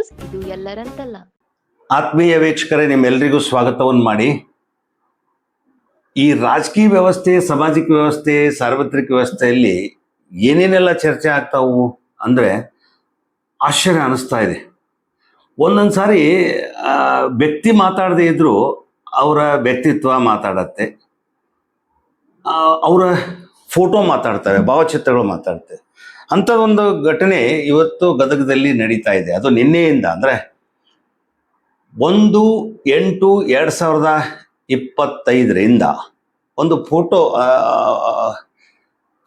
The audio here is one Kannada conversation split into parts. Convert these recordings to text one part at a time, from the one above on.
ನ್ಯೂಸ್, ಇದು ಎಲ್ಲರಂತಲ್ಲ. ಆತ್ಮೀಯ ವೀಕ್ಷಕರೇ ನಿಮ್ಮೆಲ್ಲರಿಗೂ ಸ್ವಾಗತವನ್ನು ಮಾಡಿ. ಈ ರಾಜಕೀಯ ವ್ಯವಸ್ಥೆ, ಸಾಮಾಜಿಕ ವ್ಯವಸ್ಥೆ, ಸಾರ್ವತ್ರಿಕ ವ್ಯವಸ್ಥೆಯಲ್ಲಿ ಏನೇನೆಲ್ಲ ಚರ್ಚೆ ಆಗ್ತಾವು ಅಂದರೆ ಆಶ್ಚರ್ಯ ಅನಿಸ್ತಾ ಇದೆ. ಒಂದೊಂದು ಸಾರಿ ವ್ಯಕ್ತಿ ಮಾತಾಡದೇ ಇದ್ದರೂ ಅವರ ವ್ಯಕ್ತಿತ್ವ ಮಾತಾಡತ್ತೆ. ಅವರ ಫೋಟೋ ಮಾತಾಡ್ತವೆ ಭಾವಚಿತ್ರಗಳು ಮಾತಾಡ್ತವೆ ಅಂಥದ್ದೊಂದು ಘಟನೆ ಇವತ್ತು ಗದಗದಲ್ಲಿ ನಡೀತಾ ಇದೆ. ಅದು ನಿನ್ನೆಯಿಂದ ಅಂದರೆ ಒಂದು ಎಂಟು ಎರಡು ಸಾವಿರದ ಇಪ್ಪತ್ತೈದರಿಂದ ಒಂದು ಫೋಟೋ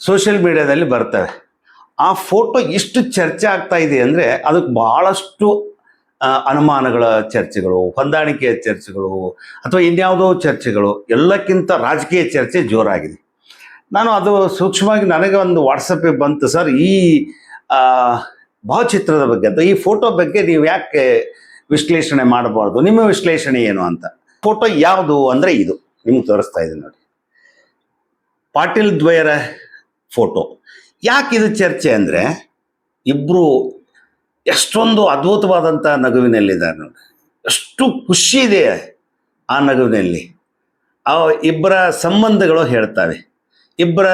ಸೋಷಿಯಲ್ ಮೀಡಿಯಾದಲ್ಲಿ ಬರ್ತವೆ. ಆ ಫೋಟೋ ಇಷ್ಟು ಚರ್ಚೆ ಆಗ್ತಾ ಇದೆ ಅಂದರೆ ಅದಕ್ಕೆ ಬಹಳಷ್ಟು ಅನುಮಾನಗಳ ಚರ್ಚೆಗಳು, ಹೊಂದಾಣಿಕೆಯ ಚರ್ಚೆಗಳು, ಅಥವಾ ಇನ್ಯಾವುದೋ ಚರ್ಚೆಗಳು, ಎಲ್ಲಕ್ಕಿಂತ ರಾಜಕೀಯ ಚರ್ಚೆ ಜೋರಾಗಿದೆ. ನಾನು ಅದು ಸೂಕ್ಷ್ಮವಾಗಿ ನನಗೆ ಒಂದು ವಾಟ್ಸಪ್ಪಿಗೆ ಬಂತು. ಸರ್, ಈ ಭಾವಚಿತ್ರದ ಬಗ್ಗೆ ಅಥವಾ ಈ ಫೋಟೋ ಬಗ್ಗೆ ನೀವು ಯಾಕೆ ವಿಶ್ಲೇಷಣೆ ಮಾಡಬಾರ್ದು? ನಿಮ್ಮ ವಿಶ್ಲೇಷಣೆ ಏನು ಅಂತ. ಫೋಟೋ ಯಾವುದು ಅಂದರೆ ಇದು. ನಿಮ್ಗೆ ತೋರಿಸ್ತಾ ಇದ್ದೀನಿ ನೋಡಿ. ಪಾಟೀಲ್ ದ್ವಯರ ಫೋಟೋ ಯಾಕೆ ಇದು ಚರ್ಚೆ ಅಂದರೆ ಇಬ್ಬರು ಎಷ್ಟೊಂದು ಅದ್ಭುತವಾದಂಥ ನಗುವಿನಲ್ಲಿದ್ದಾರೆ ನೋಡಿ. ಎಷ್ಟು ಖುಷಿ ಇದೆ ಆ ನಗುವಿನಲ್ಲಿ. ಆ ಇಬ್ಬರ ಸಂಬಂಧಗಳು ಹೇಳ್ತವೆ. ಇಬ್ಬರ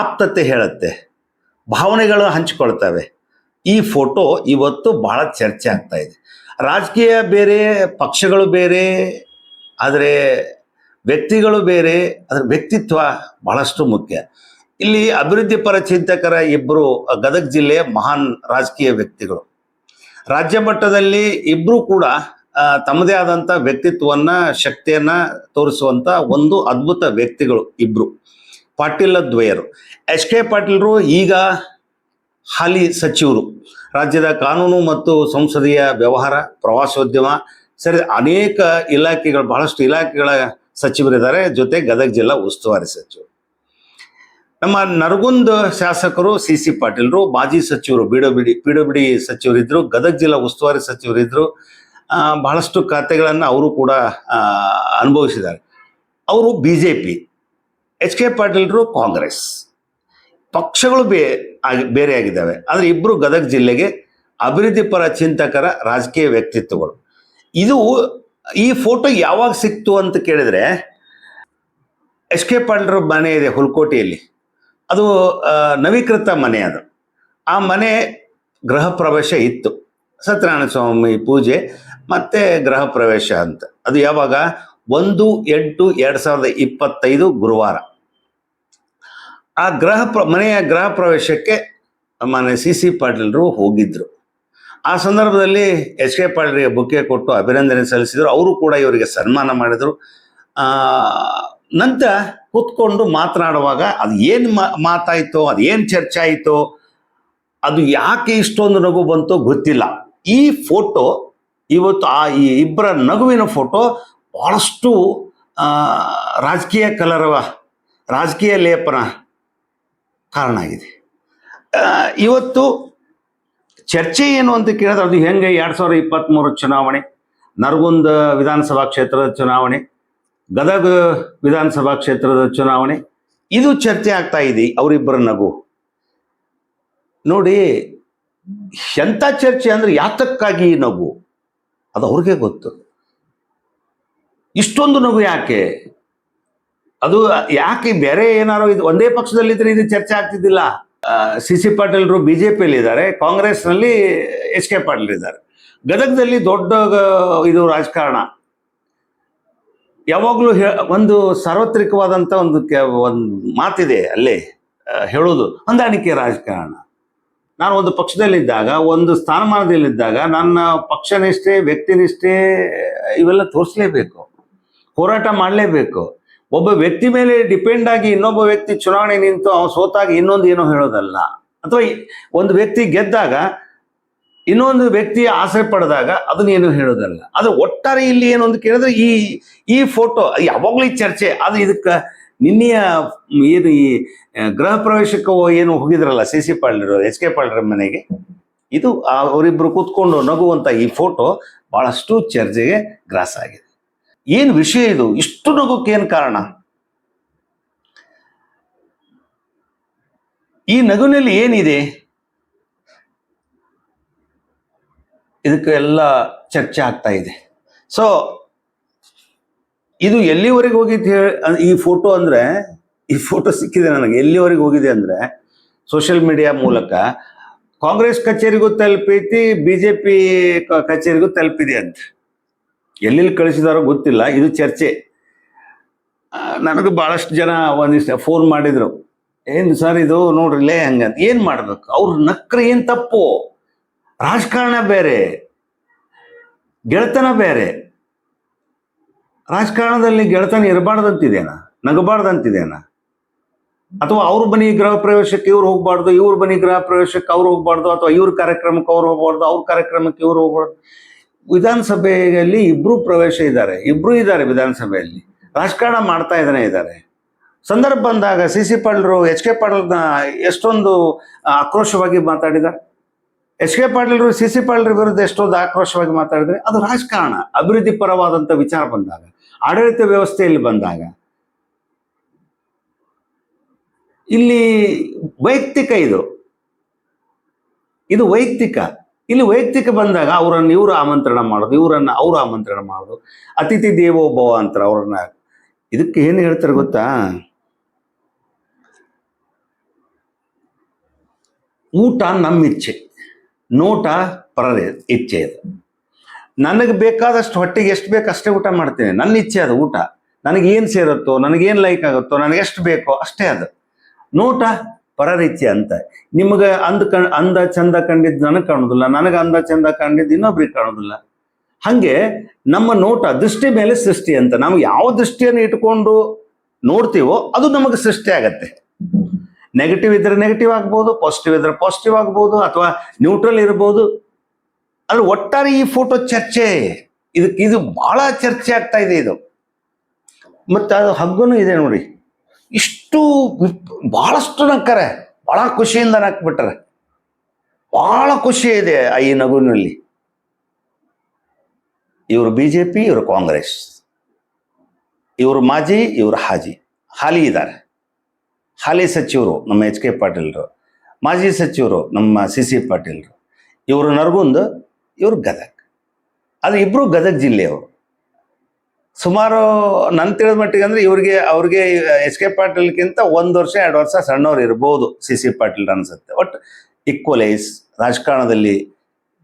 ಆಪ್ತತೆ ಹೇಳುತ್ತೆ, ಭಾವನೆಗಳು ಹಂಚಿಕೊಳ್ತವೆ. ಈ ಫೋಟೋ ಇವತ್ತು ಬಹಳ ಚರ್ಚೆ ಆಗ್ತಾ ಇದೆ. ರಾಜಕೀಯ ಬೇರೆ, ಪಕ್ಷಗಳು ಬೇರೆ, ಆದರೆ ವ್ಯಕ್ತಿಗಳು ಬೇರೆ ಅದರ ವ್ಯಕ್ತಿತ್ವ ಬಹಳಷ್ಟು ಮುಖ್ಯ. ಇಲ್ಲಿ ಅಭಿವೃದ್ಧಿ ಪರ ಚಿಂತಕರ ಇಬ್ಬರು ಗದಗ ಜಿಲ್ಲೆಯ ಮಹಾನ್ ರಾಜಕೀಯ ವ್ಯಕ್ತಿಗಳು. ರಾಜ್ಯ ಮಟ್ಟದಲ್ಲಿ ಇಬ್ಬರು ಕೂಡ ತಮ್ಮದೇ ಆದಂಥ ವ್ಯಕ್ತಿತ್ವವನ್ನು, ಶಕ್ತಿಯನ್ನು ತೋರಿಸುವಂಥ ಒಂದು ಅದ್ಭುತ ವ್ಯಕ್ತಿಗಳು ಇಬ್ಬರು ಪಾಟೀಲ ದ್ವಯರು. ಎಚ್ ಕೆ ಪಾಟೀಲ್ರು ಈಗ ಹಾಲಿ ಸಚಿವರು. ರಾಜ್ಯದ ಕಾನೂನು ಮತ್ತು ಸಂಸದೀಯ ವ್ಯವಹಾರ, ಪ್ರವಾಸೋದ್ಯಮ, ಸರಿ, ಅನೇಕ ಇಲಾಖೆಗಳು, ಬಹಳಷ್ಟು ಇಲಾಖೆಗಳ ಸಚಿವರಿದ್ದಾರೆ. ಜೊತೆ ಗದಗ ಜಿಲ್ಲಾ ಉಸ್ತುವಾರಿ ಸಚಿವರು ನಮ್ಮ ನರಗುಂದ ಶಾಸಕರು ಸಿ ಸಿ ಪಾಟೀಲ್ರು, ಮಾಜಿ ಸಚಿವರು B W D, P W D ಸಚಿವರಿದ್ದರು Gadag ಜಿಲ್ಲಾ ಉಸ್ತುವಾರಿ ಸಚಿವರಿದ್ದರು ಬಹಳಷ್ಟು ಖಾತೆಗಳನ್ನು ಅವರು ಕೂಡ ಅನುಭವಿಸಿದ್ದಾರೆ. ಅವರು B J P. H K ಪಾಟೀಲ್ರು Congress. ಪಕ್ಷಗಳು ಬೇ ಬೇರೆ ಆಗಿದ್ದಾವೆ. ಆದರೆ ಇಬ್ಬರು ಗದಗ ಜಿಲ್ಲೆಗೆ ಅಭಿವೃದ್ಧಿ ಪರ ಚಿಂತಕರ ರಾಜಕೀಯ ವ್ಯಕ್ತಿತ್ವಗಳು. ಇದು ಈ ಫೋಟೋ ಯಾವಾಗ ಸಿಕ್ತು ಅಂತ ಕೇಳಿದ್ರೆ ಎಚ್ ಕೆ ಪಾಟೀಲ್ರ ಮನೆ ಇದೆ ಹುಲ್ಕೋಟೆಯಲ್ಲಿ. ಅದು ನವೀಕೃತ ಮನೆ ಅದು. ಆ ಮನೆ ಗೃಹ ಪ್ರವೇಶ ಇತ್ತು. ಸತ್ಯನಾರಾಯಣ ಸ್ವಾಮಿ ಪೂಜೆ, ಮತ್ತೆ ಗೃಹ ಪ್ರವೇಶ ಅಂತ. ಅದು ಯಾವಾಗ ಒಂದು ಎಂಟು ಎರಡು ಸಾವಿರದ ಇಪ್ಪತ್ತೈದು ಗುರುವಾರ. ಆ ಗ್ರಹ ಪ್ರ, ಮನೆಯ ಗೃಹ ಪ್ರವೇಶಕ್ಕೆ ಮನೆ ಸಿ ಸಿ ಪಾಟೀಲರು ಹೋಗಿದ್ರು. ಆ ಸಂದರ್ಭದಲ್ಲಿ ಎಚ್ ಕೆ ಪಾಟೀಲ್ಗೆ ಬುಕ್ಕೆ ಕೊಟ್ಟು ಅಭಿನಂದನೆ ಸಲ್ಲಿಸಿದರು. ಅವರು ಕೂಡ ಇವರಿಗೆ ಸನ್ಮಾನ ಮಾಡಿದರು. ನಂತರ ಕೂತ್ಕೊಂಡು ಮಾತನಾಡುವಾಗ ಅದು ಏನು ಮಾತಾಯಿತೋ, ಅದು ಏನು ಚರ್ಚೆ ಆಯಿತೋ, ಅದು ಯಾಕೆ ಇಷ್ಟೊಂದು ನಗು ಬಂತೋ ಗೊತ್ತಿಲ್ಲ. ಈ ಫೋಟೋ, ಇವತ್ತು ಆ ಈ ಇಬ್ಬರ ನಗುವಿನ ಫೋಟೋ ಬಹಳಷ್ಟು ಆ, ರಾಜಕೀಯ ಕಲರವ ರಾಜಕೀಯ ಲೇಪನ ಕಾರಣ ಆಗಿದೆ. ಇವತ್ತು ಚರ್ಚೆ ಏನು ಅಂತ ಕೇಳಿದ್ರೆ ಅದು ಹೆಂಗೆ ಎರಡು ಸಾವಿರದ ಇಪ್ಪತ್ತ್ಮೂರು ಚುನಾವಣೆ ನರಗುಂದ ವಿಧಾನಸಭಾ ಕ್ಷೇತ್ರದ ಚುನಾವಣೆ ಗದಗ ವಿಧಾನಸಭಾ ಕ್ಷೇತ್ರದ ಚುನಾವಣೆ ಇದು ಚರ್ಚೆ ಆಗ್ತಾ ಇದೆ ಅವರಿಬ್ಬರ ನಗು. ನೋಡಿ ಎಂಥ ಚರ್ಚೆ ಅಂದರೆ ಯಾತಕ್ಕಾಗಿ ನಗು? ಅದು ಅವ್ರಿಗೆ ಗೊತ್ತು. ಇಷ್ಟೊಂದು ನಗು ಯಾಕೆ? ಅದು ಯಾಕೆ ಬೇರೆ ಏನಾರು ಇದು ಒಂದೇ ಪಕ್ಷದಲ್ಲಿದ್ರೆ ಇದು ಚರ್ಚೆ ಆಗ್ತಿದ್ದಿಲ್ಲ. ಸಿ ಸಿ ಪಾಟೀಲ್ರು ಬಿಜೆಪಿಯಲ್ಲಿ ಇದ್ದಾರೆ ಕಾಂಗ್ರೆಸ್ನಲ್ಲಿ ಎಚ್ ಕೆ ಪಾಟೀಲ್ ಇದ್ದಾರೆ. ಗದಗದಲ್ಲಿ ದೊಡ್ಡ ಇದು ರಾಜಕಾರಣ. ಯಾವಾಗಲೂ ಒಂದು ಸಾರ್ವತ್ರಿಕವಾದಂಥ ಒಂದು ಕೆ, ಒಂದು ಮಾತಿದೆ ಅಲ್ಲೇ ಹೇಳೋದು. ಹೊಂದಾಣಿಕೆ ರಾಜಕಾರಣ. ನಾನು ಒಂದು ಪಕ್ಷದಲ್ಲಿದ್ದಾಗ, ಒಂದು ಸ್ಥಾನಮಾನದಲ್ಲಿದ್ದಾಗ ನನ್ನ ಪಕ್ಷನಿಷ್ಠೆ, ವ್ಯಕ್ತಿನಿಷ್ಠೆ, ಇವೆಲ್ಲ ತೋರಿಸ್ಲೇಬೇಕು. ಹೋರಾಟ ಮಾಡಲೇಬೇಕು. ಒಬ್ಬ ವ್ಯಕ್ತಿ ಮೇಲೆ ಡಿಪೆಂಡ್ ಆಗಿ ಇನ್ನೊಬ್ಬ ವ್ಯಕ್ತಿ ಚುನಾವಣೆ ನಿಂತು ಅವನು ಸೋತಾಗ ಇನ್ನೊಂದು ಏನೋ ಹೇಳೋದಲ್ಲ. ಅಥವಾ ಒಂದು ವ್ಯಕ್ತಿ ಗೆದ್ದಾಗ ಇನ್ನೊಂದು ವ್ಯಕ್ತಿ ಆಸೆ ಪಡೆದಾಗ ಅದನ್ನೇನು ಹೇಳೋದಲ್ಲ. ಅದು ಒಟ್ಟಾರೆ ಇಲ್ಲಿ ಏನು ಅಂತ ಕೇಳಿದ್ರೆ ಈ ಈ ಫೋಟೋ ಯಾವಾಗಲೂ ಚರ್ಚೆ. ಅದು ಇದಕ್ಕೆ ನಿನ್ನೆಯ ಏನು ಈ ಗೃಹ ಪ್ರವೇಶಕ್ಕೆ ಏನು ಹೋಗಿದ್ರಲ್ಲ ಸಿ ಸಿ ಪಾಳ್ಯರು ಎಚ್ ಕೆ ಪಾಳ್ಯರ ಮನೆಗೆ? ಇದು ಅವರಿಬ್ಬರು ಕೂತ್ಕೊಂಡು ನಗುವಂತ ಈ ಫೋಟೋ ಬಹಳಷ್ಟು ಚರ್ಚೆಗೆ ಗ್ರಾಸ್ ಆಗಿದೆ. ಏನು ವಿಷಯ ಇದು? ಇಷ್ಟು ನಗುಕ್ಕೆ ಏನು ಕಾರಣ? ಈ ನಗುನಲ್ಲಿ ಏನಿದೆ? ಇದಕ್ಕೆ ಎಲ್ಲ ಚರ್ಚೆ ಆಗ್ತಾ ಇದೆ. ಸೊ ಇದು ಎಲ್ಲಿವರೆಗೆ ಹೋಗಿದ್ದು ಈ ಫೋಟೋ ಅಂದ್ರೆ, ಈ ಫೋಟೋ ಸಿಕ್ಕಿದೆ ನನಗೆ. ಎಲ್ಲಿವರೆಗೆ ಹೋಗಿದೆ ಅಂದ್ರೆ ಸೋಷಿಯಲ್ ಮೀಡಿಯಾ ಮೂಲಕ ಕಾಂಗ್ರೆಸ್ ಕಚೇರಿಗೂ ತಲುಪೈತಿ ಬಿ ಜೆ ಪಿ ಕಚೇರಿಗೂ ತಲುಪಿದೆ ಅಂತ. ಎಲ್ಲೆಲ್ಲಿ ಕಳಿಸಿದಾರೋ ಗೊತ್ತಿಲ್ಲ, ಇದು ಚರ್ಚೆ. ನನಗೆ ಭಾಳಷ್ಟು ಜನ ಒಂದಿಷ್ಟು ಫೋನ್ ಮಾಡಿದ್ರು. ಏನು ಸರ್ ಇದು ನೋಡ್ರಿ, ಲೇ ಹಂಗಂತ. ಏನು ಮಾಡ್ಬೇಕು? ಅವ್ರ ನಕ್ರೆ ಏನ್ ತಪ್ಪು? ರಾಜಕಾರಣ ಬೇರೆ, ಗೆಳೆತನ ಬೇರೆ. ರಾಜಕಾರಣದಲ್ಲಿ ಗೆಳೆತನ ಇರಬಾರ್ದಂತಿದೇನಾ? ನಗಬಾರ್ದಂತಿದೇನಾ? ಅಥವಾ ಅವ್ರ ಬನಿ ಗೃಹ ಪ್ರವೇಶಕ್ಕೆ ಇವ್ರು ಹೋಗ್ಬಾರ್ದು, ಇವ್ರ ಬನಿ ಗೃಹ ಪ್ರವೇಶಕ್ಕೆ ಅವ್ರು ಹೋಗ್ಬಾರ್ದು, ಅಥವಾ ಇವ್ರ ಕಾರ್ಯಕ್ರಮಕ್ಕೆ ಅವ್ರು ಹೋಗ್ಬಾರ್ದು, ಅವ್ರ ಕಾರ್ಯಕ್ರಮಕ್ಕೆ ಇವ್ರು ಹೋಗ್ಬಾರ್ದು? ವಿಧಾನಸಭೆಯಲ್ಲಿ ಇಬ್ರು ಪ್ರವೇಶ ಇದ್ದಾರೆ. ಇಬ್ರು ಇದ್ದಾರೆ ವಿಧಾನಸಭೆಯಲ್ಲಿ. ರಾಜಕಾರಣ ಮಾಡ್ತಾ ಇದ್ದಾನೆ ಇದ್ದಾರೆ. ಸಂದರ್ಭ ಬಂದಾಗ ಸಿ ಸಿ ಪಾಟೀಲ್ರು ಎಚ್ ಕೆ ಪಾಟೀಲ್ನ ಎಷ್ಟೊಂದು ಆಕ್ರೋಶವಾಗಿ ಮಾತಾಡಿದ್ದಾರೆ ಎಚ್ ಕೆ ಪಾಟೀಲ್ರು ಸಿ ಸಿ ಪಾಟೀಲ್ ವಿರುದ್ಧ ಎಷ್ಟೊಂದು ಆಕ್ರೋಶವಾಗಿ ಮಾತಾಡಿದ್ರೆ? ಅದು ರಾಜಕಾರಣ, ಅಭಿವೃದ್ಧಿ ಪರವಾದಂಥ ವಿಚಾರ ಬಂದಾಗ, ಆಡಳಿತ ವ್ಯವಸ್ಥೆಯಲ್ಲಿ ಬಂದಾಗ. ಇಲ್ಲಿ ವೈಯಕ್ತಿಕ ಇದು. ಇದು ವೈಯಕ್ತಿಕ. ಇಲ್ಲಿ ವೈಯಕ್ತಿಕ ಬಂದಾಗ ಅವರನ್ನು ಇವರು ಆಮಂತ್ರಣ ಮಾಡೋದು, ಇವರನ್ನು ಅವರು ಆಮಂತ್ರಣ ಮಾಡೋದು. ಅತಿಥಿ ದೇವೋಭವ ಅಂತಾರೆ ಅವ್ರನ್ನ. ಇದಕ್ಕೆ ಏನು ಹೇಳ್ತಾರೆ ಗೊತ್ತಾ? ಊಟ ನಮ್ಮ ಇಚ್ಛೆ, ನೋಟ ಪರರ ಇಚ್ಛೆ ಅದು. ನನಗೆ ಬೇಕಾದಷ್ಟು ಹೊಟ್ಟೆಗೆ ಎಷ್ಟು ಬೇಕು ಅಷ್ಟೇ ಊಟ ಮಾಡ್ತೇನೆ. ನನ್ನ ಇಚ್ಛೆ ಅದು ಊಟ. ನನಗೇನು ಸೇರುತ್ತೋ ನನಗೇನು ಲೈಕ್ ಆಗುತ್ತೋ, ನನಗೆ ಎಷ್ಟು ಬೇಕೋ ಅಷ್ಟೇ ಅದು. ನೋಟ ಪರರ ರೀತಿ ಅಂತ. ನಿಮಗೆ ಅಂದ ಕಣ್ ಅಂದ ಚಂದ ಕಂಡಿದ್ದು ನನಗೆ ಕಾಣೋದಿಲ್ಲ, ನನಗೆ ಅಂದ ಚಂದ ಕಂಡಿದ್ದು ಇನ್ನೊಬ್ರಿಗೆ ಕಾಣೋದಿಲ್ಲ. ಹಾಗೆ ನಮ್ಮ ನೋಟ ದೃಷ್ಟಿ ಮೇಲೆ ಸೃಷ್ಟಿ ಅಂತ. ನಾವು ಯಾವ ದೃಷ್ಟಿಯನ್ನು ಇಟ್ಕೊಂಡು ನೋಡ್ತೀವೋ ಅದು ನಮಗೆ ಸೃಷ್ಟಿ ಆಗತ್ತೆ. ನೆಗೆಟಿವ್ ಇದ್ರೆ ನೆಗೆಟಿವ್ ಆಗ್ಬೋದು ಪಾಸಿಟಿವ್ ಇದ್ರೆ ಪಾಸಿಟಿವ್ ಆಗ್ಬೋದು, ಅಥವಾ ನ್ಯೂಟ್ರಲ್ ಇರ್ಬೋದು. ಆದ್ರೆ ಒಟ್ಟಾರೆ ಈ ಫೋಟೋ ಚರ್ಚೆ ಇದಕ್ಕೆ ಇದು ಬಹಳ ಚರ್ಚೆ ಆಗ್ತಾ ಇದೆ ಇದು. ಮತ್ತೆ ಅದು ಹಗ್ಗನು ಇದೆ ನೋಡಿ. ಇಷ್ಟು ಭಾಳಷ್ಟು ನಕ್ಕರೆ, ಬಹಳ ಖುಷಿಯಿಂದ ನಕ್ಬಿಟ್ರೆ. ಬಹಳ ಖುಷಿ ಇದೆ ಈ ನಗುವಿನಲ್ಲಿ. ಇವರು ಬಿ ಜೆ ಪಿ ಇವರು ಕಾಂಗ್ರೆಸ್. ಇವರು ಮಾಜಿ, ಇವರು ಹಾಜಿ. ಹಾಲಿ ಇದ್ದಾರೆ. ಹಾಲಿ ಸಚಿವರು ನಮ್ಮ ಎಚ್ ಕೆ ಪಾಟೀಲ್ರು. ಮಾಜಿ ಸಚಿವರು ನಮ್ಮ ಸಿ ಸಿ ಪಾಟೀಲ್ರು. ಇವರು ನರಗುಂದ್, ಇವರು ಗದಗ್. ಅದು ಇಬ್ಬರು ಗದಗ್ ಜಿಲ್ಲೆಯವರು. ಸುಮಾರು ನನ್ನ ತಿಳಿದ ಮಟ್ಟಿಗೆ ಅಂದ್ರೆ ಇವ್ರಿಗೆ, ಅವ್ರಿಗೆ ಎಚ್ ಕೆ ಪಾಟೀಲ್ಗಿಂತ ಒಂದು ವರ್ಷ, ಎರಡು ವರ್ಷ ಸಣ್ಣವ್ರು ಇರ್ಬೋದು ಸಿ ಸಿ ಪಾಟೀಲ್ ಅನ್ಸುತ್ತೆ. ಬಟ್ ಈಕ್ವಲೈಸ್ ರಾಜಕಾರಣದಲ್ಲಿ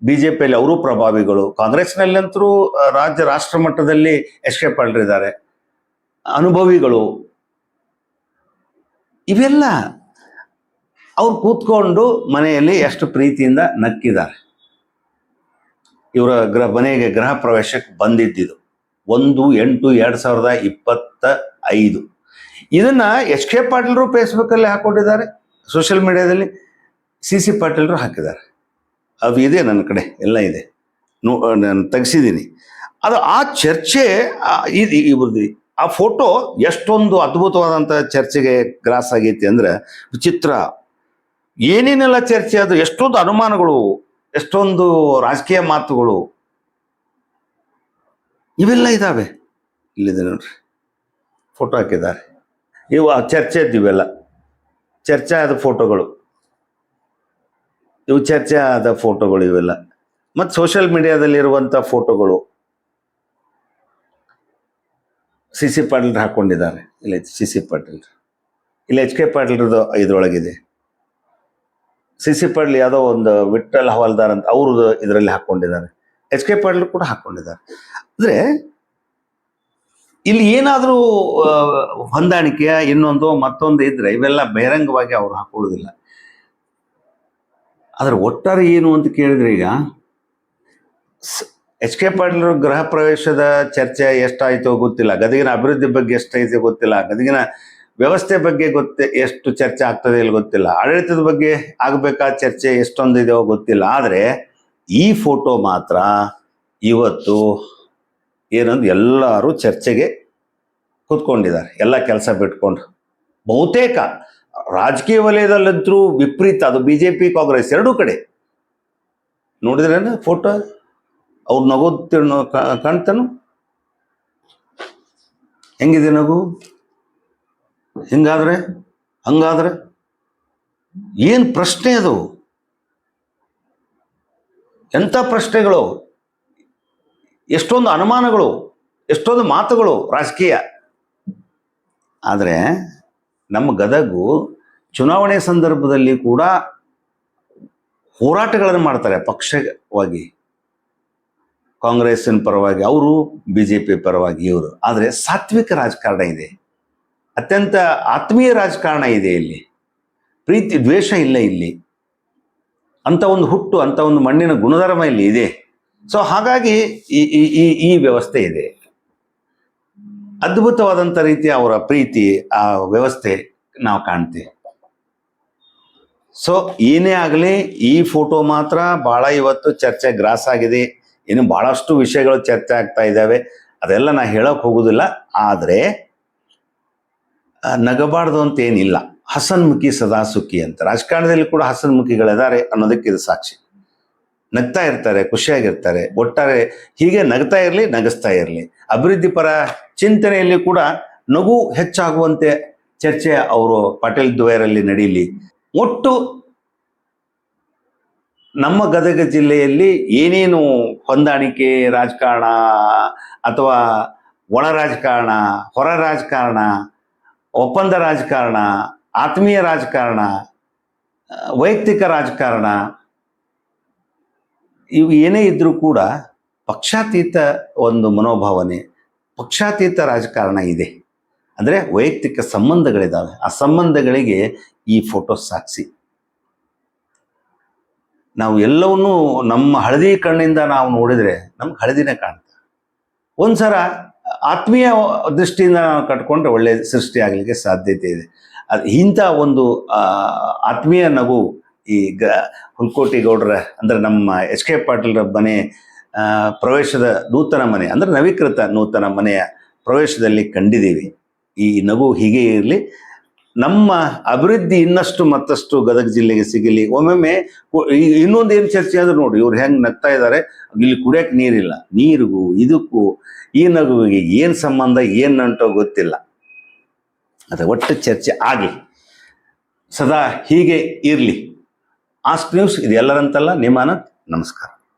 ಬಿ ಜೆ ಪಿಯಲ್ಲಿ ಅವರು ಪ್ರಭಾವಿಗಳು ಕಾಂಗ್ರೆಸ್ನಲ್ಲಂತರೂ ರಾಜ್ಯ, ರಾಷ್ಟ್ರ ಮಟ್ಟದಲ್ಲಿ ಎಚ್ ಕೆ ಪಾಟೀಲ್ ಇದ್ದಾರೆ. ಅನುಭವಿಗಳು. ಇವೆಲ್ಲ ಅವ್ರು ಕೂತ್ಕೊಂಡು ಮನೆಯಲ್ಲಿ ಎಷ್ಟು ಪ್ರೀತಿಯಿಂದ ನಕ್ಕಿದ್ದಾರೆ. ಇವರ ಗೃಹ ಮನೆಗೆ ಗೃಹ ಪ್ರವೇಶಕ್ಕೆ ಬಂದಿದ್ದಿದ್ದು ಒಂದು, ಎಂಟು, ಎರಡ್ ಸಾವಿರದ ಇಪ್ಪತ್ತ ಐದು. ಇದನ್ನ ಎಚ್ ಕೆ ಪಾಟೀಲ್ರು ಫೇಸ್ಬುಕ್ಕಲ್ಲಿ ಹಾಕೊಂಡಿದ್ದಾರೆ ಸೋಷಿಯಲ್ ಮೀಡಿಯಾದಲ್ಲಿ ಸಿ ಸಿ ಪಾಟೀಲ್ರು ಹಾಕಿದ್ದಾರೆ. ಅದು ಇದೆ ನನ್ನ ಕಡೆ, ಎಲ್ಲ ಇದೆ. ನೋ, ನಾನು ತೆಗೆಸಿದ್ದೀನಿ. ಅದು ಆ ಚರ್ಚೆ ಇದು ಇವ್ರದ್ದು ಆ ಫೋಟೋ ಎಷ್ಟೊಂದು ಅದ್ಭುತವಾದಂಥ ಚರ್ಚೆಗೆ ಗ್ರಾಸ್ ಆಗೈತಿ ಅಂದ್ರೆ ವಿಚಿತ್ರ. ಏನೇನೆಲ್ಲ ಚರ್ಚೆ ಅದು ಎಷ್ಟೊಂದು ಅನುಮಾನಗಳು, ಎಷ್ಟೊಂದು ರಾಜಕೀಯ ಮಾತುಗಳು ಇವೆಲ್ಲ ಇದ್ದಾವೆ ಇಲ್ಲಿದೆ ನೋಡ್ರಿ. ಫೋಟೋ ಹಾಕಿದ್ದಾರೆ. ಇವು ಚರ್ಚೆ ಇವೆಲ್ಲ. ಚರ್ಚೆ ಆದ ಫೋಟೋಗಳು. ಇವು ಚರ್ಚೆ ಆದ ಫೋಟೋಗಳು ಇವೆಲ್ಲ. ಮತ್ತು ಸೋಷಿಯಲ್ ಮೀಡಿಯಾದಲ್ಲಿರುವಂಥ ಫೋಟೋಗಳು. ಸಿ ಸಿ ಪಾಟೀಲ್ ಹಾಕೊಂಡಿದ್ದಾರೆ. ಇಲ್ಲಿ ಸಿ ಸಿ ಪಾಟೀಲ್ ಇಲ್ಲ ಎಚ್ ಕೆ ಪಾಟೀಲ್ರದ್ದು ಇದರೊಳಗಿದೆ. ಸಿ ಸಿ ಪಾಟೀಲ್ ಯಾವುದೋ ಒಂದು ವಿಠಲ್ ಹವಾಲ್ದಾರ್ ಅಂತ ಅವ್ರದ್ದು ಇದರಲ್ಲಿ ಹಾಕೊಂಡಿದ್ದಾರೆ. ಎಚ್ ಕೆ ಪಾಟೀಲ್ ಕೂಡ ಹಾಕೊಂಡಿದ್ದಾರೆ. ಅಂದರೆ ಇಲ್ಲಿ ಏನಾದರೂ ಹೊಂದಾಣಿಕೆಯ ಇನ್ನೊಂದು ಮತ್ತೊಂದು ಇದ್ರೆ ಇವೆಲ್ಲ ಬಹಿರಂಗವಾಗಿ ಅವ್ರು ಹಾಕೊಳ್ಳೋದಿಲ್ಲ ಆದ್ರೆ ಒಟ್ಟಾರೆ ಏನು ಅಂತ ಕೇಳಿದ್ರೆ ಈಗ ಎಚ್ ಕೆ ಪಾಟೀಲ್ ಗೃಹ ಪ್ರವೇಶದ ಚರ್ಚೆ ಎಷ್ಟಾಯಿತೋ ಗೊತ್ತಿಲ್ಲ. ಗದಗಿನ ಅಭಿವೃದ್ಧಿ ಬಗ್ಗೆ ಎಷ್ಟೈತೆ ಗೊತ್ತಿಲ್ಲ. ಗದಗಿನ ವ್ಯವಸ್ಥೆ ಬಗ್ಗೆ ಗೊತ್ತೇ, ಎಷ್ಟು ಚರ್ಚೆ ಆಗ್ತದೆ ಇಲ್ಲಿ ಗೊತ್ತಿಲ್ಲ. ಆಡಳಿತದ ಬಗ್ಗೆ ಆಗಬೇಕಾದ ಚರ್ಚೆ ಎಷ್ಟೊಂದು ಇದೆಯೋ ಗೊತ್ತಿಲ್ಲ. ಆದರೆ ಈ ಫೋಟೋ ಮಾತ್ರ ಇವತ್ತು ಏನಂದ್ರೆ ಎಲ್ಲರೂ ಚರ್ಚೆಗೆ ಕೂತ್ಕೊಂಡಿದ್ದಾರೆ. ಎಲ್ಲ ಕೆಲಸ ಬಿಟ್ಕೊಂಡು ಬಹುತೇಕ ರಾಜಕೀಯ ವಲಯದಲ್ಲಂತರೂ ವಿಪರೀತ, ಅದು ಬಿ ಜೆ ಪಿ ಕಾಂಗ್ರೆಸ್ ಎರಡೂ ಕಡೆ. ನೋಡಿದ್ರೇನ ಫೋಟೋ? ಅವ್ರು ನಗೋದು ಕಾಣ್ತಾನು? ಹೆಂಗಿದೆ ನಗು? ಹಿಂಗಾದ್ರೆ? ಹಂಗಾದ್ರೆ? ಏನು ಪ್ರಶ್ನೆ ಅದು? ಎಂಥ ಪ್ರಶ್ನೆಗಳು, ಎಷ್ಟೊಂದು ಅನುಮಾನಗಳು, ಎಷ್ಟೊಂದು ಮಾತುಗಳು ರಾಜಕೀಯ. ಆದರೆ ನಮ್ಮ ಗದಗು ಚುನಾವಣೆ ಸಂದರ್ಭದಲ್ಲಿ ಕೂಡ ಹೋರಾಟಗಳನ್ನು ಮಾಡ್ತಾರೆ ಪಕ್ಷವಾಗಿ. ಕಾಂಗ್ರೆಸ್ಸಿನ ಪರವಾಗಿ, ಅವರು ಬಿ ಜೆ ಪಿ ಪರವಾಗಿ, ಇವರು. ಆದರೆ ಸಾತ್ವಿಕ ರಾಜಕಾರಣ ಇದೆ. ಅತ್ಯಂತ ಆತ್ಮೀಯ ರಾಜಕಾರಣ ಇದೆ ಇಲ್ಲಿ. ಪ್ರೀತಿ ದ್ವೇಷ ಇಲ್ಲ ಇಲ್ಲಿ. ಅಂತ ಒಂದು ಹುಟ್ಟು, ಅಂತ ಒಂದು ಮಣ್ಣಿನ ಗುಣಧರ್ಮ ಇಲ್ಲಿ ಇದೆ. ಸೊ ಹಾಗಾಗಿ ಈ ಈ ಈ ವ್ಯವಸ್ಥೆ ಇದೆ. ಅದ್ಭುತವಾದಂಥ ರೀತಿಯ ಅವರ ಪ್ರೀತಿ ಆ ವ್ಯವಸ್ಥೆ ನಾವು ಕಾಣ್ತೀವಿ. ಸೊ ಏನೇ ಆಗಲಿ ಈ ಫೋಟೋ ಮಾತ್ರ ಬಹಳ ಇವತ್ತು ಚರ್ಚೆ ಗ್ರಾಸ್ ಆಗಿದೆ. ಇನ್ನು ಬಹಳಷ್ಟು ವಿಷಯಗಳು ಚರ್ಚೆ ಆಗ್ತಾ ಇದ್ದಾವೆ. ಅದೆಲ್ಲ ನಾ ಹೇಳೋಕೆ ಹೋಗೋದಿಲ್ಲ. ಆದರೆ ನಗಬಾರ್ದು ಅಂತ ಏನಿಲ್ಲ. ಹಸನ್ಮುಖಿ ಸದಾ ಸುಖಿ ಅಂತ. ರಾಜಕಾರಣದಲ್ಲಿ ಕೂಡ ಹಸನ್ಮುಖಿಗಳಿದ್ದಾರೆ ಅನ್ನೋದಕ್ಕೆ ಇದು ಸಾಕ್ಷಿ. ನಗ್ತಾ ಇರ್ತಾರೆ, ಖುಷಿಯಾಗಿರ್ತಾರೆ. ಒಟ್ಟಾರೆ ಹೀಗೆ ನಗ್ತಾ ಇರಲಿ, ನಗಿಸ್ತಾ ಇರಲಿ. ಅಭಿವೃದ್ಧಿ ಪರ ಚಿಂತನೆಯಲ್ಲಿ ಕೂಡ ನಗು ಹೆಚ್ಚಾಗುವಂತೆ ಚರ್ಚೆ ಅವರು ಪಾಟೀಲ್ ದ್ವಯರಲ್ಲಿ ನಡೀಲಿ ಒಟ್ಟು ನಮ್ಮ ಗದಗ ಜಿಲ್ಲೆಯಲ್ಲಿ ಏನೇನು ಹೊಂದಾಣಿಕೆ, ರಾಜಕಾರಣ ಅಥವಾ ಒಳ ರಾಜಕಾರಣ, ಹೊರ ರಾಜಕಾರಣ, ಒಪ್ಪಂದ ರಾಜಕಾರಣ ಆತ್ಮೀಯ ರಾಜಕಾರಣ ವೈಯಕ್ತಿಕ ರಾಜಕಾರಣ, ಇವು ಏನೇ ಇದ್ದರೂ ಕೂಡ ಪಕ್ಷಾತೀತ ಒಂದು ಮನೋಭಾವನೆ, ಪಕ್ಷಾತೀತ ರಾಜಕಾರಣ ಇದೆ. ಅಂದರೆ ವೈಯಕ್ತಿಕ ಸಂಬಂಧಗಳಿದ್ದಾವೆ ಆ ಸಂಬಂಧಗಳಿಗೆ ಈ ಫೋಟೋ ಸಾಕ್ಷಿ ನಾವು ಎಲ್ಲವನ್ನೂ ನಮ್ಮ ಹಳದಿ ಕಣ್ಣಿಂದ ನಾವು ನೋಡಿದರೆ ನಮ್ಗೆ ಹಳದಿನೇ ಕಾಣ್ತಾ ಒಂದು ಸಲ ಆತ್ಮೀಯ ದೃಷ್ಟಿಯಿಂದ ನಾವು ಕಟ್ಕೊಂಡ್ರೆ ಒಳ್ಳೆಯ ಸೃಷ್ಟಿಯಾಗಲಿಕ್ಕೆ ಸಾಧ್ಯತೆ ಇದೆ. ಅದು ಇಂಥ ಒಂದು ಆತ್ಮೀಯ ನಗು ಈ ಗ, ಹುಲ್ಕೋಟಿ ಗೌಡ್ರ, ಅಂದ್ರೆ ನಮ್ಮ ಎಚ್ ಕೆ ಪಾಟೀಲ್ರ ಮನೆ ಪ್ರವೇಶದ ನೂತನ ಮನೆ, ಅಂದ್ರೆ ನವೀಕೃತ ನೂತನ ಮನೆಯ ಪ್ರವೇಶದಲ್ಲಿ ಕಂಡಿದ್ದೀವಿ. ಈ ನಗು ಹೀಗೆ ಇರಲಿ. ನಮ್ಮ ಅಭಿವೃದ್ಧಿ ಇನ್ನಷ್ಟು ಮತ್ತಷ್ಟು ಗದಗ ಜಿಲ್ಲೆಗೆ ಸಿಗಲಿ. ಒಮ್ಮೊಮ್ಮೆ ಇನ್ನೊಂದು ಏನು ಚರ್ಚೆ ಆದರೂ ನೋಡಿ ಇವ್ರು ಹೆಂಗೆ ನಗ್ತಾ ಇದ್ದಾರೆ ಇಲ್ಲಿ ಕುಡಿಯೋಕೆ ನೀರಿಲ್ಲ. ನೀರಿಗೂ, ಇದಕ್ಕೂ ಈ ನಗುವಿಗೆ ಏನು ಸಂಬಂಧ, ಏನು ನಂಟೋ ಗೊತ್ತಿಲ್ಲ. ಅದು ಒಟ್ಟು ಚರ್ಚೆ ಆಗಿ ಸದಾ ಹೀಗೆ ಇರಲಿ. ಆಸ್ಟ್ ನ್ಯೂಸ್ ಇದು ಎಲ್ಲರಂತಲ್ಲ ನಿಮ್ಮ ನಮಸ್ಕಾರ.